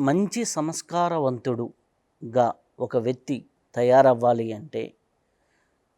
మంచి సంస్కారవంతుడుగా ఒక వ్యక్తి తయారవ్వాలి అంటే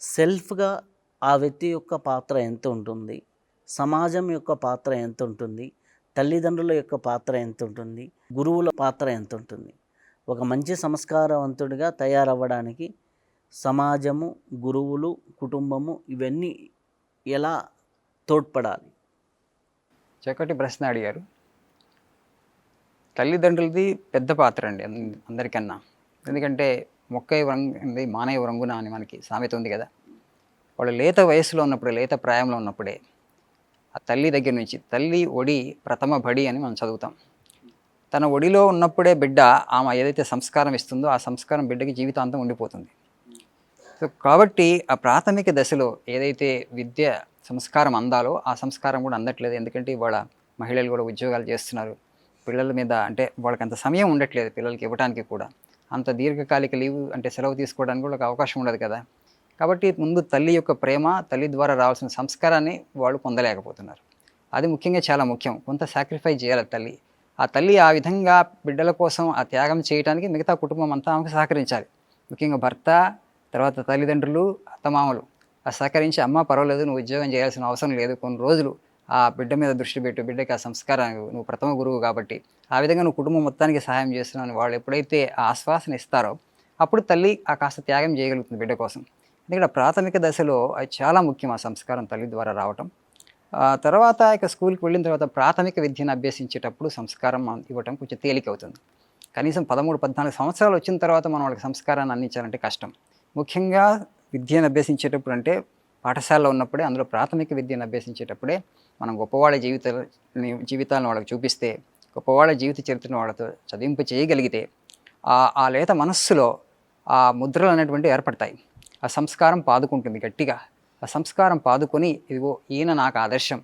సెల్ఫ్గా ఆ వ్యక్తి యొక్క పాత్ర ఎంత ఉంటుంది? సమాజం యొక్క పాత్ర ఎంత ఉంటుంది? తల్లిదండ్రుల యొక్క పాత్ర ఎంత ఉంటుంది? గురువుల పాత్ర ఎంత ఉంటుంది? ఒక మంచి సంస్కారవంతుడిగా తయారవ్వడానికి సమాజము గురువులు కుటుంబము ఇవన్నీ ఎలా తోడ్పడాలి? చక్కటి ప్రశ్న అడిగారు. తల్లిదండ్రులది పెద్ద పాత్ర అండి అందరికన్నా. ఎందుకంటే మొక్క రంగు మానవ రంగున అని మనకి సామెత ఉంది కదా. వాళ్ళు లేత వయసులో ఉన్నప్పుడు లేత ప్రాయంలో ఉన్నప్పుడే ఆ తల్లి దగ్గర నుంచి తల్లి ఒడి ప్రథమ బడి అని మనం చదువుతాం. తన ఒడిలో ఉన్నప్పుడే బిడ్డ ఆమె ఏదైతే సంస్కారం ఇస్తుందో ఆ సంస్కారం బిడ్డకి జీవితాంతం ఉండిపోతుంది. సో కాబట్టి ఆ ప్రాథమిక దశలో ఏదైతే విద్య సంస్కారం అందాలో ఆ సంస్కారం కూడా అందట్లేదు. ఎందుకంటే ఇవాళ మహిళలు కూడా ఉద్యోగాలు చేస్తున్నారు. పిల్లల మీద అంటే వాళ్ళకి అంత సమయం ఉండట్లేదు పిల్లలకి ఇవ్వడానికి కూడా. అంత దీర్ఘకాలిక లీవ్ అంటే సెలవు తీసుకోవడానికి కూడా ఒక అవకాశం ఉండదు కదా. కాబట్టి ముందు తల్లి యొక్క ప్రేమ తల్లి ద్వారా రావాల్సిన సంస్కారాన్ని వాళ్ళు పొందలేకపోతున్నారు. అది ముఖ్యంగా చాలా ముఖ్యం. కొంత సాక్రిఫైస్ చేయాలి తల్లి. ఆ తల్లి ఆ విధంగా బిడ్డల కోసం ఆ త్యాగం చేయడానికి మిగతా కుటుంబం అంతా ఆమెకు సహకరించాలి. ముఖ్యంగా భర్త తర్వాత తల్లిదండ్రులు అత్తమామలు. ఆ సహకరించి అమ్మ పర్వాలేదు నువ్వు ఉద్యోగం చేయాల్సిన అవసరం లేదు. కొన్ని రోజులు ఆ బిడ్డ మీద దృష్టి పెట్టు. బిడ్డకి ఆ సంస్కారం నువ్వు ప్రథమ గురువు కాబట్టి ఆ విధంగా నువ్వు కుటుంబం మొత్తానికి సహాయం చేస్తున్నావు వాళ్ళు ఎప్పుడైతే ఆశ్వాసన ఇస్తారో అప్పుడు తల్లి ఆ కాస్త త్యాగం చేయగలుగుతుంది బిడ్డ కోసం. ఎందుకంటే ప్రాథమిక దశలో అది చాలా ముఖ్యం ఆ సంస్కారం తల్లి ద్వారా రావటం. ఆ తర్వాత ఇక స్కూల్కి వెళ్ళిన తర్వాత ప్రాథమిక విద్యను అభ్యసించేటప్పుడు సంస్కారం ఇవ్వటం కొంచెం తేలిక అవుతుంది కనీసం పదమూడు పద్నాలుగు సంవత్సరాలు వచ్చిన తర్వాత మనం వాళ్ళకి సంస్కారాన్ని అందించాలంటే కష్టం. ముఖ్యంగా విద్యను అభ్యసించేటప్పుడు అంటే పాఠశాలలో ఉన్నప్పుడే అందులో ప్రాథమిక విద్యను అభ్యసించేటప్పుడే మనం గొప్పవాళ్ళ జీవిత జీవితాలను వాళ్ళకి చూపిస్తే గొప్పవాళ్ళ జీవిత చరిత్రను వాళ్ళతో చదివింపు చేయగలిగితే ఆ లేత మనస్సులో ఆ ముద్రలు అనేటువంటి ఏర్పడతాయి. ఆ సంస్కారం పాదుకుంటుంది గట్టిగా. ఆ సంస్కారం పాదుకొని ఇదిగో ఈయన నాకు ఆదర్శం.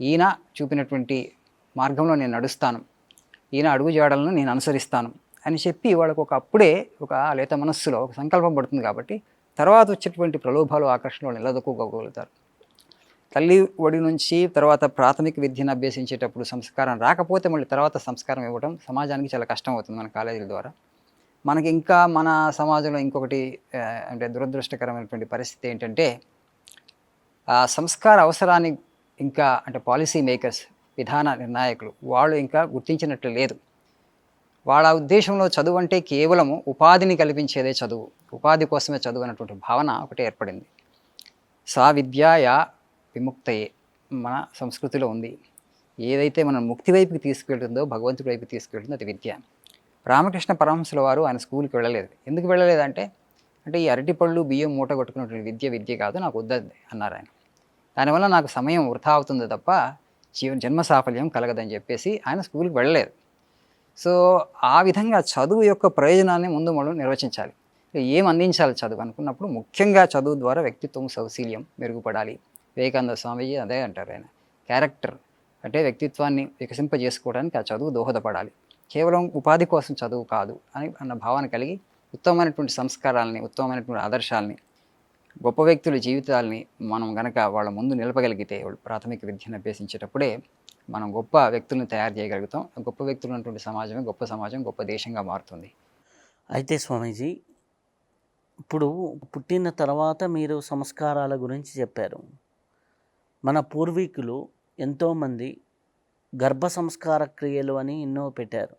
ఈయన చూపినటువంటి మార్గంలో నేను నడుస్తాను. ఈయన అడుగు జాడలను నేను అనుసరిస్తాను అని చెప్పి వాళ్ళకు ఒక అప్పుడే ఒక లేత మనస్సులో ఒక సంకల్పం పడుతుంది కాబట్టి తర్వాత వచ్చేటువంటి ప్రలోభాలు ఆకర్షణలు నిలదొక్కుకోగలుగుతారు. తల్లి ఒడి నుంచి తర్వాత ప్రాథమిక విద్యను అభ్యసించేటప్పుడు సంస్కారం రాకపోతే మళ్ళీ తర్వాత సంస్కారం ఇవ్వడం సమాజానికి చాలా కష్టం అవుతుంది మన కాలేజీల ద్వారా. మనకి ఇంకా మన సమాజంలో ఇంకొకటి అంటే దురదృష్టకరమైనటువంటి పరిస్థితి ఏంటంటే సంస్కార అవసరాన్ని ఇంకా అంటే పాలసీ మేకర్స్ విధాన నిర్ణాయకులు వాళ్ళు ఇంకా గుర్తించినట్లు లేదు. వాళ్ళ ఉద్దేశంలో చదువు అంటే కేవలము ఉపాధిని కల్పించేదే చదువు. ఉపాధి కోసమే చదువు అన్నటువంటి భావన ఒకటి ఏర్పడింది. సా విద్యాయ విముక్తయే మన సంస్కృతిలో ఉంది. ఏదైతే మనం ముక్తి వైపుకి తీసుకెళ్తుందో భగవంతుడి వైపు తీసుకెళ్తుందో అది విద్య. రామకృష్ణ పరమహంసుల వారు ఆయన స్కూల్కి వెళ్ళలేదు. ఎందుకు వెళ్ళలేదంటే అంటే ఈ అరటిపళ్ళు బియ్యం మూట కొట్టుకున్నటువంటి విద్య విద్య కాదు నాకు వద్దది అన్నారు ఆయన. దానివల్ల నాకు సమయం వృధా అవుతుంది తప్ప జీవన జన్మ సాఫల్యం కలగదని చెప్పేసి ఆయన స్కూల్కి వెళ్ళలేదు. సో ఆ విధంగా చదువు యొక్క ప్రయోజనాన్ని ముందు మనం నిర్వచించాలి. ఏం అందించాలి చదువు అనుకున్నప్పుడు ముఖ్యంగా చదువు ద్వారా వ్యక్తిత్వం సౌశీల్యం మెరుగుపడాలి. వివేకానంద స్వామీజీ అదే అంటారు ఆయన. క్యారెక్టర్ అంటే వ్యక్తిత్వాన్ని వికసింపజేసుకోవడానికి ఆ చదువు దోహదపడాలి. కేవలం ఉపాధి కోసం చదువు కాదు అని అన్న భావన కలిగి ఉత్తమమైనటువంటి సంస్కారాలని ఉత్తమమైనటువంటి ఆదర్శాలని గొప్ప వ్యక్తుల జీవితాలని మనం గనక వాళ్ళ ముందు నిలపగలిగితే వాళ్ళు ప్రాథమిక విద్యను అభ్యసించేటప్పుడే మనం గొప్ప వ్యక్తులను తయారు చేయగలుగుతాం. గొప్ప వ్యక్తులు ఉన్నటువంటి సమాజమే గొప్ప సమాజం గొప్ప దేశంగా మారుతుంది. అయితే స్వామీజీ ఇప్పుడు పుట్టిన తర్వాత మీరు సంస్కారాల గురించి చెప్పారు. మన పూర్వీకులు ఎంతోమంది గర్భ సంస్కార క్రియలు అని ఎన్నో పెట్టారు.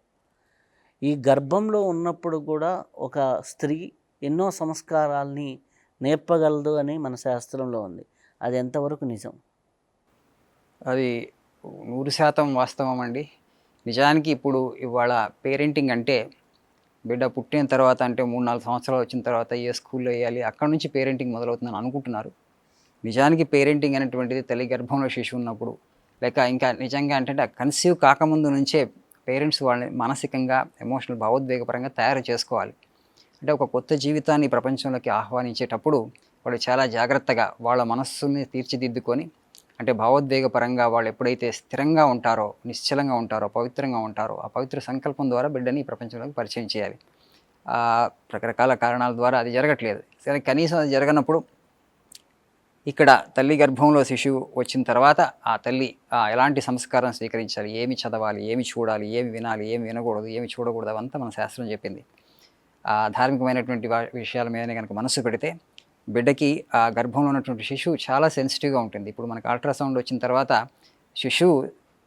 ఈ గర్భంలో ఉన్నప్పుడు కూడా ఒక స్త్రీ ఎన్నో సంస్కారాల్ని నేర్పగలదు అని మన శాస్త్రంలో ఉంది. అది ఎంతవరకు నిజం? అది నూరు శాతం వాస్తవం అండి నిజానికి ఇప్పుడు ఇవాళ పేరెంటింగ్ అంటే బిడ్డ పుట్టిన తర్వాత అంటే మూడు నాలుగు సంవత్సరాలు వచ్చిన తర్వాత ఏ స్కూల్లో వేయాలి అక్కడ నుంచి పేరెంటింగ్ మొదలవుతుందని అనుకుంటున్నారు. నిజానికి పేరెంటింగ్ అనేటువంటిది తల్లి గర్భంలో శిశువు ఉన్నప్పుడు లేక ఇంకా నిజంగా అంటే కన్సీవ్ కాకముందు నుంచే పేరెంట్స్ వాళ్ళని మానసికంగా ఎమోషనల్ భావోద్వేగపరంగా తయారు చేసుకోవాలి. అంటే ఒక కొత్త జీవితాన్ని ప్రపంచంలోకి ఆహ్వానించేటప్పుడు వాళ్ళు చాలా జాగ్రత్తగా వాళ్ళ మనస్సుని తీర్చిదిద్దుకొని అంటే భావోద్వేగపరంగా వాళ్ళు ఎప్పుడైతే స్థిరంగా ఉంటారో నిశ్చలంగా ఉంటారో పవిత్రంగా ఉంటారో ఆ పవిత్ర సంకల్పం ద్వారా బిడ్డని ఈ ప్రపంచంలోకి పరిచయం చేయాలి. రకరకాల కారణాల ద్వారా అది జరగట్లేదు. సరే కనీసం అది జరగనప్పుడు ఇక్కడ తల్లి గర్భంలో శిశువు వచ్చిన తర్వాత ఆ తల్లి ఎలాంటి సంస్కారం స్వీకరించాలి? ఏమి చదవాలి? ఏమి చూడాలి? ఏమి వినాలి? ఏమి వినకూడదు? ఏమి చూడకూడదు? అవంతా మన శాస్త్రం చెప్పింది. ధార్మికమైనటువంటి విషయాల మీదనే కనుక మనసు పెడితే బిడ్డకి ఆ గర్భంలో ఉన్నటువంటి శిశువు చాలా సెన్సిటివ్గా ఉంటుంది. ఇప్పుడు మనకు అల్ట్రాసౌండ్ వచ్చిన తర్వాత శిశువు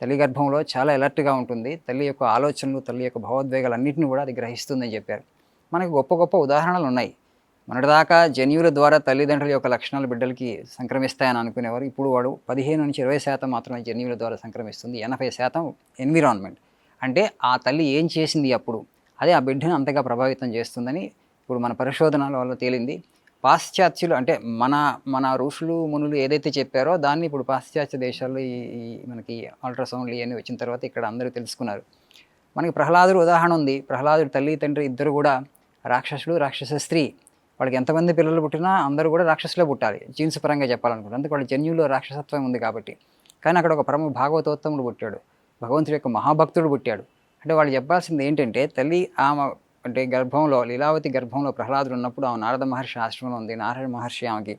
తల్లి గర్భంలో చాలా ఎలర్ట్గా ఉంటుంది. తల్లి యొక్క ఆలోచనలు తల్లి యొక్క భావోద్వేగాలన్నింటినీ కూడా అది గ్రహిస్తుందని చెప్పారు. మనకి గొప్ప గొప్ప ఉదాహరణలు ఉన్నాయి. మొన్నటిదాకా జన్యువుల ద్వారా తల్లిదండ్రుల యొక్క లక్షణాలు బిడ్డలకి సంక్రమిస్తాయని అనుకునేవారు. ఇప్పుడు వాడు పదిహేను నుంచి ఇరవై శాతం మాత్రమే జన్యువుల ద్వారా సంక్రమిస్తుంది. ఎనభై శాతం ఎన్విరాన్మెంట్ అంటే ఆ తల్లి ఏం చేసింది అప్పుడు? అదే ఆ బిడ్డను అంతగా ప్రభావితం చేస్తుందని ఇప్పుడు మన పరిశోధనల వల్ల తేలింది. పాశ్చాత్యులు అంటే మన మన ఋషులు మునులు ఏదైతే చెప్పారో దాన్ని ఇప్పుడు పాశ్చాత్య దేశాల్లో ఈ మనకి అల్ట్రాసౌండ్లు ఇవన్నీ వచ్చిన తర్వాత ఇక్కడ అందరూ తెలుసుకున్నారు. మనకి ప్రహ్లాదుడు ఉదాహరణ ఉంది. ప్రహ్లాదుడు తల్లి తండ్రి ఇద్దరు కూడా రాక్షసుడు రాక్షస స్త్రీ. వాళ్ళకి ఎంతమంది పిల్లలు పుట్టినా అందరూ కూడా రాక్షసులే పుట్టాలి. జీన్స్ పరంగా చెప్పాలనుకుంటే అందుకు వాళ్ళ జన్యుల్లో రాక్షసత్వం ఉంది కాబట్టి. కానీ అక్కడ ఒక పరమ భాగవతోత్తముడు పుట్టాడు. భగవంతుడి యొక్క మహాభక్తుడు పుట్టాడు. అంటే వాళ్ళు చెప్పాల్సింది ఏంటంటే తల్లి ఆమె అంటే గర్భంలో లీలావతి గర్భంలో ప్రహ్లాదుడు ఉన్నప్పుడు ఆమె నారద మహర్షి ఆశ్రమంలో ఉంది. నారాయణ మహర్షి ఆమెకి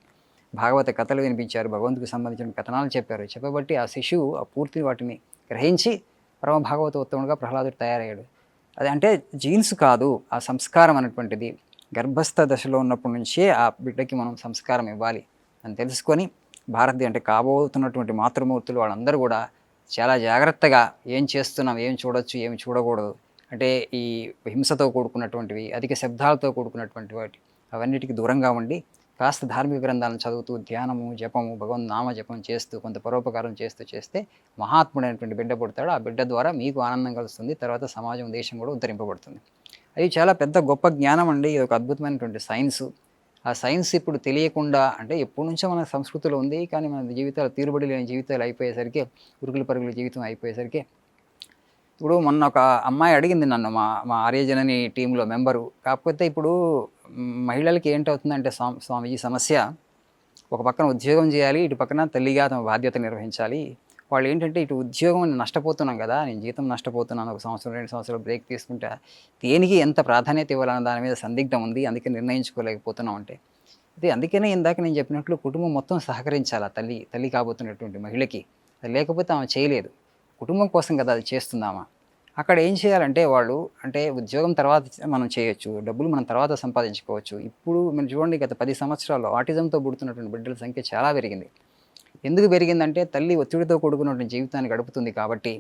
భాగవత కథలు వినిపించారు. భగవంతుకు సంబంధించిన కథనాలు చెప్పారు. చెప్పబట్టి ఆ శిశువు ఆ పూర్తి వాటిని గ్రహించి పరమ భాగవత ఉత్తముడుగా ప్రహ్లాదుడు తయారయ్యాడు. అది అంటే జీన్స్ కాదు ఆ సంస్కారం అనేటువంటిది గర్భస్థ దశలో ఉన్నప్పటి నుంచే ఆ బిడ్డకి మనం సంస్కారం ఇవ్వాలి అని తెలుసుకొని భారతి అంటే కాబోతున్నటువంటి మాతృమూర్తులు వాళ్ళందరూ కూడా చాలా జాగ్రత్తగా ఏం చేస్తున్నాం ఏం చూడొచ్చు ఏం చూడకూడదు అంటే ఈ హింసతో కూడుకున్నటువంటివి అధిక శబ్దాలతో కూడుకున్నటువంటి వాటి అవన్నిటికీ దూరంగా ఉండి కాస్త ధార్మిక గ్రంథాలను చదువుతూ ధ్యానము జపము భగవన్ నామ జపం చేస్తూ కొంత పరోపకారం చేస్తూ చేస్తే మహాత్ముడైనటువంటి బిడ్డ పుడతాడు. ఆ బిడ్డ ద్వారా మీకు ఆనందం కలుస్తుంది. తర్వాత సమాజం దేశం కూడా ఉద్ధరింపబడుతుంది. అది చాలా పెద్ద గొప్ప జ్ఞానం అండి. ఇది ఒక అద్భుతమైనటువంటి సైన్స్. ఆ సైన్స్ ఇప్పుడు తెలియకుండా అంటే ఎప్పటి నుంచో మన సంస్కృతిలో ఉంది. కానీ మన జీవితాలు తీరుబడి లేని జీవితాలు అయిపోయేసరికి ఉరుకులు పరుగుల జీవితం అయిపోయేసరికి ఇప్పుడు మొన్న ఒక అమ్మాయి అడిగింది నన్ను మా మా ఆర్యజనని టీంలో మెంబరు. కాకపోతే ఇప్పుడు మహిళలకి ఏంటవుతుందంటే స్వామి స్వామీజీ సమస్య. ఒక పక్కన ఉద్యోగం చేయాలి ఇటు పక్కన తల్లిగా తమ బాధ్యత నిర్వహించాలి. వాళ్ళు ఏంటంటే ఇటు ఉద్యోగం నష్టపోతున్నాం కదా నేను జీతం నష్టపోతున్నాను ఒక సంవత్సరం రెండు సంవత్సరాలు బ్రేక్ తీసుకుంటే దేనికి ఎంత ప్రాధాన్యత ఇవ్వాలన్న దాని మీద సందిగ్ధం ఉంది అందుకే నిర్ణయించుకోలేకపోతున్నాం అంటే. ఇది అందుకనే ఇందాక నేను చెప్పినట్లు కుటుంబం మొత్తం సహకరించాలి తల్లి తల్లి కాబోతున్నటువంటి మహిళకి. అది లేకపోతే ఆమె చేయలేదు. కుటుంబం కోసం కదా అది చేస్తుందామా అక్కడ ఏం చేయాలంటే వాళ్ళు అంటే ఉద్యోగం తర్వాత మనం చేయొచ్చు డబ్బులు మనం తర్వాత సంపాదించుకోవచ్చు. ఇప్పుడు మీరు చూడండి గత పది సంవత్సరాల్లో ఆటిజంతో పుడుతున్నటువంటి బిడ్డల సంఖ్య చాలా పెరిగింది. ఎందుకు పెరిగిందంటే తల్లి ఒత్తిడితో కూడుకున్నటువంటి జీవితాన్ని గడుపుతుంది కాబట్టి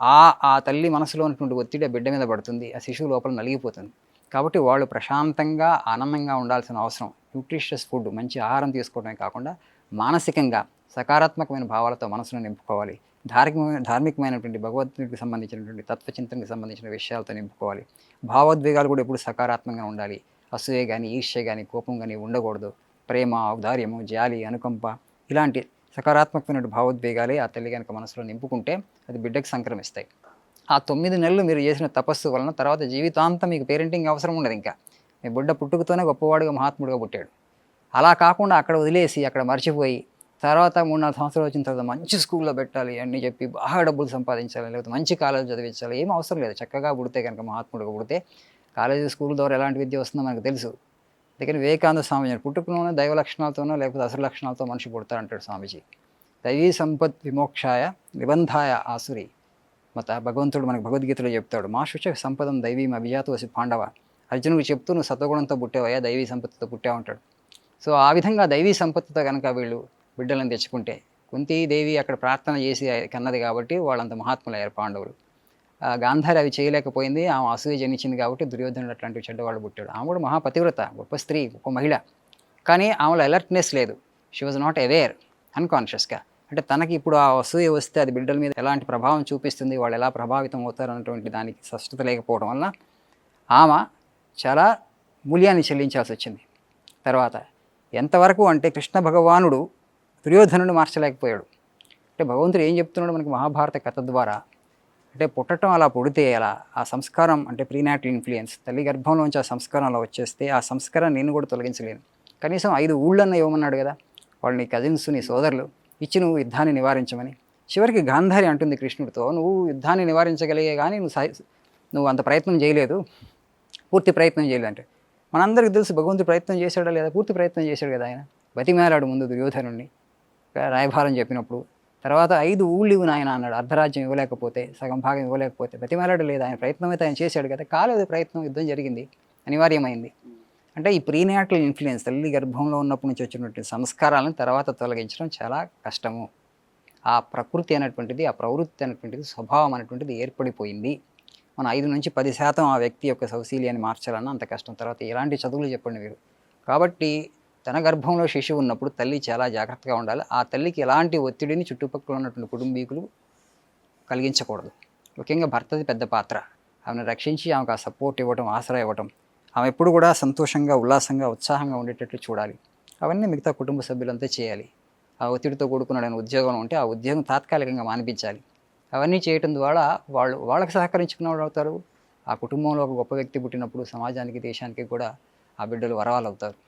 ఆ ఆ తల్లి మనసులో ఉన్నటువంటి ఒత్తిడి ఆ బిడ్డ మీద పడుతుంది ఆ శిశువు లోపల నలిగిపోతుంది. కాబట్టి వాళ్ళు ప్రశాంతంగా ఆనందంగా ఉండాల్సిన అవసరం. న్యూట్రిషియస్ ఫుడ్ మంచి ఆహారం తీసుకోవడమే కాకుండా మానసికంగా సకారాత్మకమైన భావాలతో మనసును నింపుకోవాలి. ధార్మికమైన ధార్మికమైనటువంటి భగవద్గీతకు సంబంధించినటువంటి తత్వచింతనకు సంబంధించిన విషయాలతో నింపుకోవాలి. భావోద్వేగాలు కూడా ఎప్పుడు సకారాత్మకంగా ఉండాలి. అసూయ కానీ ఈర్ష్య కానీ కోపం కానీ ఉండకూడదు. ప్రేమ ఔదార్యము జాలి అనుకంప ఇలాంటి సకారాత్మకమైన భావోద్వేగాలే ఆ తల్లి కనుక మనసులో నింపుకుంటే అది బిడ్డకు సంక్రమిస్తాయి. ఆ తొమ్మిది నెలలు మీరు చేసిన తపస్సు వలన తర్వాత జీవితాంతం మీకు పేరెంటింగ్ అవసరం ఉండదు ఇంకా. మీ బిడ్డ పుట్టుకతోనే గొప్పవాడుగా మహాత్ముడుగా పుట్టాడు. అలా కాకుండా అక్కడ వదిలేసి అక్కడ మర్చిపోయి తర్వాత మూడు నాలుగు సంవత్సరాలు వచ్చిన తర్వాత మంచి స్కూల్లో పెట్టాలి అని చెప్పి బాగా డబ్బులు సంపాదించాలి లేకపోతే మంచి కాలేజ్ చదివించాలి ఏం అవసరం లేదు. చక్కగా పుడితే కనుక మహాత్ముడుగా పుడితే కాలేజీ స్కూల్ ద్వారా ఎలాంటి విద్య వస్తుందో మనకు తెలుసు. అందుకని వివేకానంద స్వామి చెప్పారు, దైవ లక్షణాలతోనో లేకపోతే అసలు లక్షణాలతో మనిషి పుడతాడంటాడు స్వామీజీ. దైవీ సంపత్ విమోక్షాయ నిబంధాయ ఆసురి. మత భగవంతుడు మనకు భగవద్గీతలో చెప్తాడు మా శుచ సంపదం దైవీం అభిజాతోసి పాండవ. అర్జునుడు చెప్తూ నువ్వు సత్వగుణంతో పుట్టావయ్యా దైవీ సంపత్తితో పుట్టావు అంటాడు. సో ఆ విధంగా దైవీ సంపత్తితో కనుక వీళ్ళు బిడ్డలను తెచ్చుకుంటే కుంతీ దేవి అక్కడ ప్రార్థన చేసి కన్నది కాబట్టి వాళ్ళంత మహాత్ములయ్యారు పాండవులు. ఆ గాంధారి అవి చేయలేకపోయింది ఆమె అసూయ జనించింది కాబట్టి దుర్యోధనుడు అట్లాంటి చెడ్డవాళ్ళు పుట్టాడు. ఆమె కూడా మహాపతివ్రత గొప్ప స్త్రీ గొప్ప మహిళ. కానీ ఆమెలో అలర్ట్నెస్ లేదు. షీ వాజ్ నాట్ అవేర్ అన్కాన్షియస్గా అంటే తనకి ఇప్పుడు ఆ అసూయ వస్తే అది బిడ్డల మీద ఎలాంటి ప్రభావం చూపిస్తుంది వాళ్ళు ఎలా ప్రభావితం అవుతారు అన్నటువంటి దానికి స్పష్టత లేకపోవడం వల్ల ఆమె చాలా మూల్యాన్ని చెల్లించాల్సి వచ్చింది. తర్వాత ఎంతవరకు అంటే కృష్ణ భగవానుడు దుర్యోధనుడు మార్చలేకపోయాడు. అంటే భగవంతుడు ఏం చెప్తున్నాడు మనకి మహాభారత కథ ద్వారా? అంటే పుట్టడం అలా పుడితే అలా ఆ సంస్కారం అంటే ప్రీనాటల్ ఇన్ఫ్లుయెన్స్ తల్లి గర్భంలోంచి ఆ సంస్కారం అలా వచ్చేస్తే ఆ సంస్కారం నేను కూడా తొలగించలేను. కనీసం ఐదు ఊళ్ళన్న ఇవ్వమన్నాడు కదా? వాళ్ళు నీ కజిన్స్ నీ సోదరులు ఇచ్చి నువ్వు యుద్ధాన్ని నివారించమని. చివరికి గాంధారి అంటుంది కృష్ణుడితో నువ్వు యుద్ధాన్ని నివారించగలిగే కానీ నువ్వు సహ- నువ్వు అంత ప్రయత్నం చేయలేదు. పూర్తి ప్రయత్నం చేయలేదు. అంటే మనందరికీ తెలుసు భగవంతుడు ప్రయత్నం చేశాడా లేదా? పూర్తి ప్రయత్నం చేశాడు కదా ఆయన. బతిమేలాడు ముందు దుర్యోధనుడిని రాయభారం చెప్పినప్పుడు తర్వాత ఐదు ఊళ్ళు ఇవ్వు నాయన అన్నాడు. అర్ధరాజ్యం ఇవ్వలేకపోతే సగం భాగం ఇవ్వలేకపోతే బతిమాలడు లేదు. ఆయన ప్రయత్నం అయితే ఆయన చేశాడు కదా. కాలేదు ప్రయత్నం యుద్ధం జరిగింది. అనివార్యమైంది. అంటే ఈ ప్రీనాటల్ ఇన్ఫ్లుయెన్స్ తల్లి గర్భంలో ఉన్నప్పటి నుంచి వచ్చినటువంటి సంస్కారాలను తర్వాత తొలగించడం చాలా కష్టము. ఆ ప్రకృతి అనేటువంటిది ఆ ప్రవృత్తి అనేటువంటిది స్వభావం అనేటువంటిది ఏర్పడిపోయింది. మనం ఐదు నుంచి పది శాతం ఆ వ్యక్తి యొక్క సౌశీల్యాన్ని మార్చాలన్నా అంత కష్టం. తర్వాత ఎలాంటి చదువులు చెప్పండి మీరు? కాబట్టి తన గర్భంలో శిశువు ఉన్నప్పుడు తల్లి చాలా జాగ్రత్తగా ఉండాలి. ఆ తల్లికి ఎలాంటి ఒత్తిడిని చుట్టుపక్కల ఉన్నటువంటి కుటుంబీకులు కలిగించకూడదు. ముఖ్యంగా భర్తది పెద్ద పాత్ర. ఆమెను రక్షించి ఆమెకు ఆ సపోర్ట్ ఇవ్వటం ఆసరా ఇవ్వటం ఆమె ఎప్పుడు కూడా సంతోషంగా ఉల్లాసంగా ఉత్సాహంగా ఉండేటట్లు చూడాలి. అవన్నీ మిగతా కుటుంబ సభ్యులంతా చేయాలి. ఆ ఒత్తిడితో కూడుకున్న ఉద్యోగం ఉంటే ఆ ఉద్యోగం తాత్కాలికంగా మానిపించాలి. అవన్నీ చేయటం ద్వారా వాళ్ళు వాళ్ళకి సహకరించుకున్న వాళ్ళు అవుతారు. ఆ కుటుంబంలో ఒక గొప్ప వ్యక్తి పుట్టినప్పుడు సమాజానికి దేశానికి కూడా ఆ బిడ్డలు వరవాలవుతారు